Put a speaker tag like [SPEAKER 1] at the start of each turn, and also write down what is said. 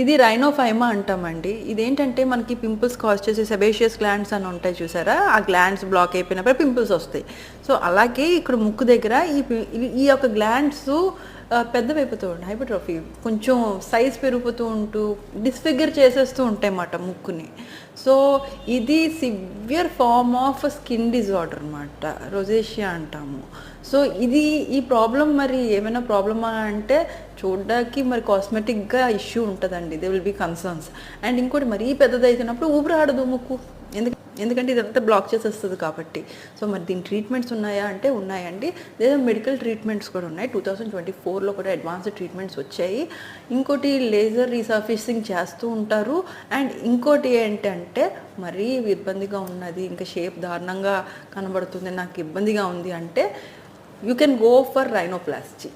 [SPEAKER 1] ఇది రైనోఫైమా అంటామండి. ఇదేంటంటే మనకి పింపుల్స్ కాజ్ చేసే సెబేషియస్ గ్లాండ్స్ అని ఉంటాయి చూసారా? ఆ గ్లాండ్స్ బ్లాక్ అయిపోయినప్పుడు పింపుల్స్ వస్తాయి. సో అలాగే ఇక్కడ ముక్కు దగ్గర ఈ ఈ యొక్క గ్లాండ్స్ పెద్దవైపోతూ ఉంటాయి హైపోట్రోఫీ. కొంచెం సైజ్ పెరిగిపోతూ ఉంటూ డిస్ఫిగర్ చేసేస్తూ ఉంటాయి అన్నమాట ముక్కుని. సో ఇది severe form of skin disorder అనమాట రొజేషియా అంటాము. సో ఇది ఈ ప్రాబ్లం మరి ఏమైనా ప్రాబ్లమా అంటే చూడడానికి మరి కాస్మెటిక్గా ఇష్యూ ఉంటుందండి they will be concerns. And ఇంకోటి మరీ పెద్దది అయినప్పుడు ఊపిరాడదు ముక్కు. ఎందుకు ఎందుకంటే ఇదంతా బ్లాక్ చేసేస్తుంది కాబట్టి. సో మరి దీని ట్రీట్మెంట్స్ ఉన్నాయా అంటే ఉన్నాయండి. లేదా మెడికల్ ట్రీట్మెంట్స్ కూడా ఉన్నాయి. టూ థౌసండ్ ట్వంటీ ఫోర్లో కూడా అడ్వాన్స్డ్ ట్రీట్మెంట్స్ వచ్చాయి. ఇంకోటి లేజర్ రీసర్ఫేసింగ్ చేస్తూ ఉంటారు. అండ్ ఇంకోటి ఏంటంటే మరీ ఇబ్బందిగా ఉన్నది ఇంకా షేప్ దారుణంగా కనబడుతుంది నాకు ఇబ్బందిగా ఉంది అంటే you can go for rhinoplasty